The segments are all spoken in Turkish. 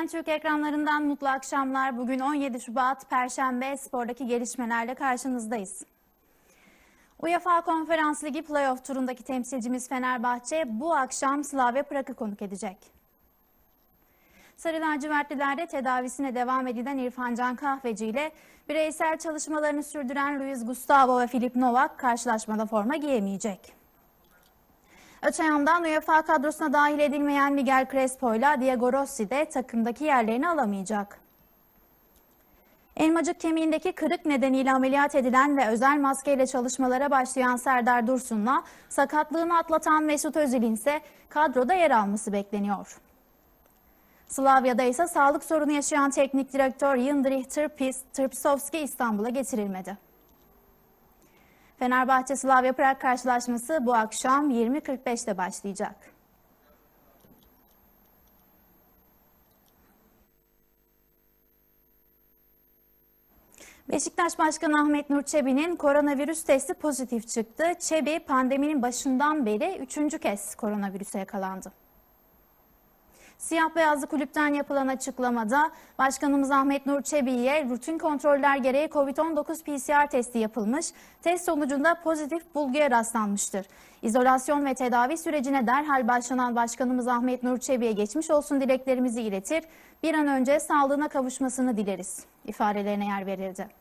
CNN Türk ekranlarından mutlu akşamlar. Bugün 17 Şubat Perşembe spordaki gelişmelerle karşınızdayız. UEFA Konferans Ligi playoff turundaki temsilcimiz Fenerbahçe bu akşam Slavia Prag'ı konuk edecek. Sarı lacivertlilerde tedavisine devam edilen İrfan Can Kahveci ile bireysel çalışmalarını sürdüren Luis Gustavo ve Filip Novak karşılaşmada forma giyemeyecek. Öte yandan UEFA kadrosuna dahil edilmeyen Miguel Crespo ile Diego Rossi de takımdaki yerlerini alamayacak. Elmacık kemiğindeki kırık nedeniyle ameliyat edilen ve özel maskeyle çalışmalara başlayan Serdar Dursun'la sakatlığını atlatan Mesut Özil'in ise kadroda yer alması bekleniyor. Slavya'da ise sağlık sorunu yaşayan teknik direktör Yındrih Tırpis, Tırpisovski İstanbul'a getirilmedi. Fenerbahçe Slavia Prag karşılaşması bu akşam 20.45'te başlayacak. Beşiktaş Başkanı Ahmet Nur Çebi'nin koronavirüs testi pozitif çıktı. Çebi pandeminin başından beri üçüncü kez koronavirüse yakalandı. Siyah beyazlı kulüpten yapılan açıklamada Başkanımız Ahmet Nur Çebi'ye rutin kontroller gereği COVID-19 PCR testi yapılmış. Test sonucunda pozitif bulguya rastlanmıştır. İzolasyon ve tedavi sürecine derhal başlanan Başkanımız Ahmet Nur Çebi'ye geçmiş olsun dileklerimizi iletir. Bir an önce sağlığına kavuşmasını dileriz. ifadelerine yer verildi.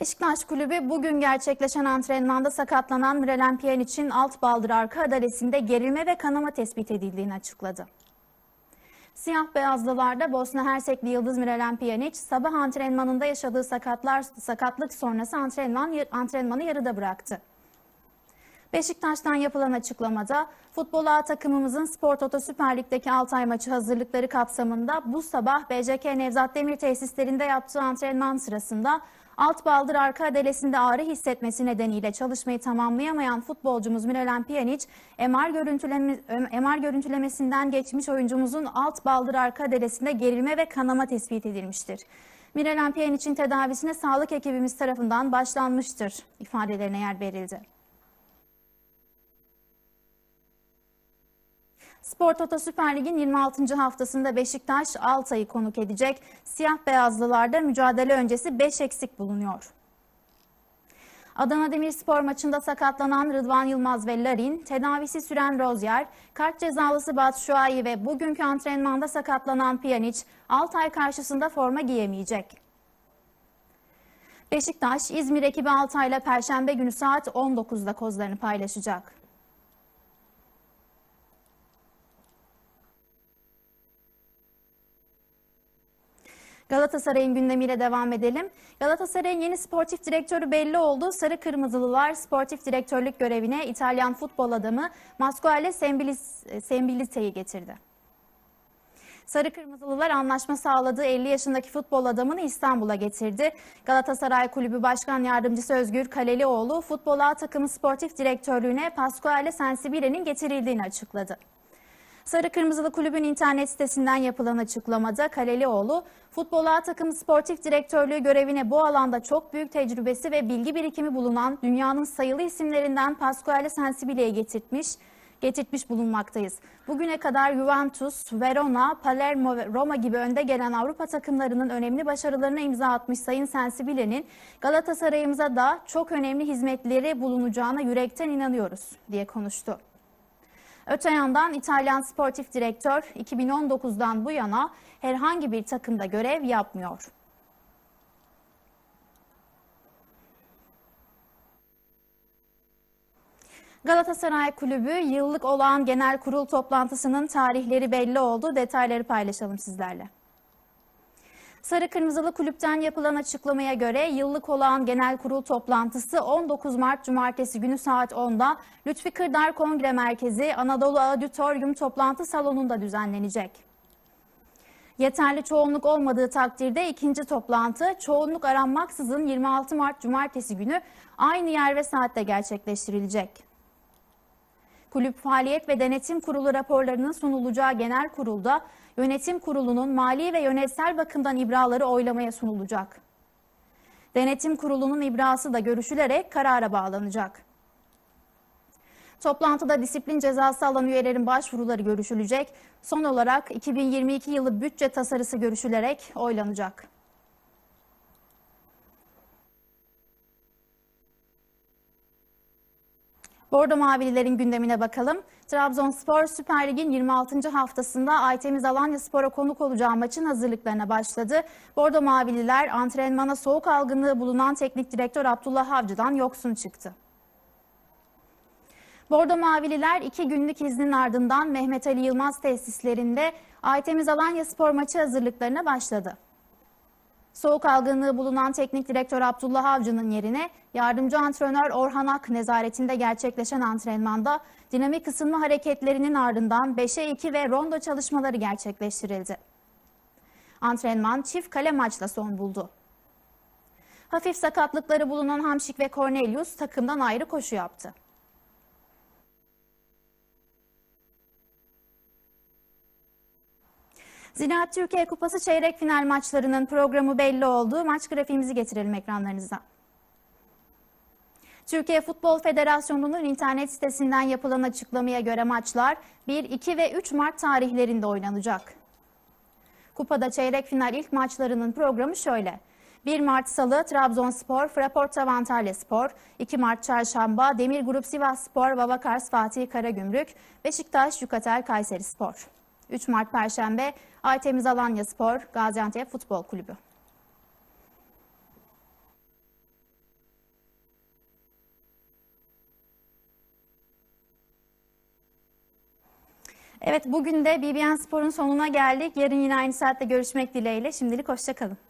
Beşiktaş Kulübü bugün gerçekleşen antrenmanda sakatlanan Miralem Pjanic'in alt baldır arka adalesinde gerilme ve kanama tespit edildiğini açıkladı. Siyah beyazlılarda Bosna Hersekli Yıldız Miralem Pjanic sabah antrenmanında yaşadığı sakatlar sakatlık sonrası antrenman antrenmanı yarıda bıraktı. Beşiktaş'tan yapılan açıklamada futbol takımımızın Spor Toto Süper Lig'deki Altay maçı hazırlıkları kapsamında bu sabah BCK Nevzat Demir tesislerinde yaptığı antrenman sırasında alt baldır arka adelesinde ağrı hissetmesi nedeniyle çalışmayı tamamlayamayan futbolcumuz Miralem Pjanic, MR, görüntüleme, MR görüntülemesinden geçmiş oyuncumuzun alt baldır arka adelesinde gerilme ve kanama tespit edilmiştir. Miralem Pjanic'in tedavisine sağlık ekibimiz tarafından başlanmıştır ifadelerine yer verildi. Spor Toto Süper Lig'in 26. haftasında Beşiktaş Altay'ı konuk edecek. Siyah beyazlılarda mücadele öncesi 5 eksik bulunuyor. Adana Demirspor maçında sakatlanan Rıdvan Yılmaz ve Larin, tedavisi süren Rozier, kart cezalısı Batshuayi ve bugünkü antrenmanda sakatlanan Pjanic, Altay karşısında forma giyemeyecek. Beşiktaş, İzmir ekibi Altay'la Perşembe günü saat 19'da kozlarını paylaşacak. Galatasaray'ın gündemiyle devam edelim. Galatasaray'ın yeni sportif direktörü belli oldu. Sarı Kırmızılılar sportif direktörlük görevine İtalyan futbol adamı Masquale Sembilite'yi getirdi. Sarı Kırmızılılar anlaşma sağladığı 50 yaşındaki futbol adamını İstanbul'a getirdi. Galatasaray Kulübü Başkan Yardımcısı Özgür Kalelioğlu futbol A takımı sportif direktörlüğüne Pasquale Sensibile'nin getirildiğini açıkladı. Sarı Kırmızılı Kulübün internet sitesinden yapılan açıklamada Kalelioğlu, futbol A takımı sportif direktörlüğü görevine bu alanda çok büyük tecrübesi ve bilgi birikimi bulunan dünyanın sayılı isimlerinden Pasquale Sensibile'ye getirtmiş, getirtmiş bulunmaktayız. Bugüne kadar Juventus, Verona, Palermo ve Roma gibi önde gelen Avrupa takımlarının önemli başarılarına imza atmış Sayın Sensibile'nin Galatasaray'ımıza da çok önemli hizmetleri bulunacağına yürekten inanıyoruz diye konuştu. Öte yandan İtalyan sportif direktör 2019'dan bu yana herhangi bir takımda görev yapmıyor. Galatasaray Kulübü yıllık olan genel kurul toplantısının tarihleri belli oldu. Detayları paylaşalım sizlerle. Sarı Kırmızılı Kulüpten yapılan açıklamaya göre yıllık olan genel kurul toplantısı 19 Mart Cumartesi günü saat 10'da Lütfi Kırdar Kongre Merkezi Anadolu Auditorium toplantı salonunda düzenlenecek. Yeterli çoğunluk olmadığı takdirde ikinci toplantı çoğunluk aranmaksızın 26 Mart Cumartesi günü aynı yer ve saatte gerçekleştirilecek. Kulüp Faaliyet ve Denetim Kurulu raporlarının sunulacağı genel kurulda yönetim kurulunun mali ve yönetsel bakımdan ibraları oylamaya sunulacak. Denetim kurulunun ibrası da görüşülerek karara bağlanacak. Toplantıda disiplin cezası alan üyelerin başvuruları görüşülecek. Son olarak 2022 yılı bütçe tasarısı görüşülerek oylanacak. Bordo Mavililerin gündemine bakalım. Trabzonspor Süper Lig'in 26. haftasında Aytemiz Alanya Spor'a konuk olacağı maçın hazırlıklarına başladı. Bordo Mavililer antrenmana soğuk algınlığı bulunan teknik direktör Abdullah Avcı'dan yoksun çıktı. Bordo Mavililer iki günlük iznin ardından Mehmet Ali Yılmaz tesislerinde Aytemiz Alanya Spor maçı hazırlıklarına başladı. Soğuk algınlığı bulunan teknik direktör Abdullah Avcı'nın yerine yardımcı antrenör Orhan Ak nezaretinde gerçekleşen antrenmanda dinamik ısınma hareketlerinin ardından 5'e 2 ve rondo çalışmaları gerçekleştirildi. Antrenman çift kale maçla son buldu. Hafif sakatlıkları bulunan Hamşik ve Cornelius takımdan ayrı koşu yaptı. Ziraat Türkiye Kupası çeyrek final maçlarının programı belli oldu. Maç grafiğimizi getirelim ekranlarınıza. Türkiye Futbol Federasyonu'nun internet sitesinden yapılan açıklamaya göre maçlar 1, 2 ve 3 Mart tarihlerinde oynanacak. Kupada çeyrek final ilk maçlarının programı şöyle. 1 Mart Salı Trabzonspor, Fraporta Antalya Spor, 2 Mart Çarşamba Demir Grup Sivas Spor, Babakars Fatih Karagümrük, Beşiktaş Yukatel Kayseri Spor. 3 Mart Perşembe Aytemiz Alanya Spor, Gaziantep Futbol Kulübü. Evet bugün de BBN Spor'un sonuna geldik. Yarın yine aynı saatte görüşmek dileğiyle. Şimdilik hoşçakalın.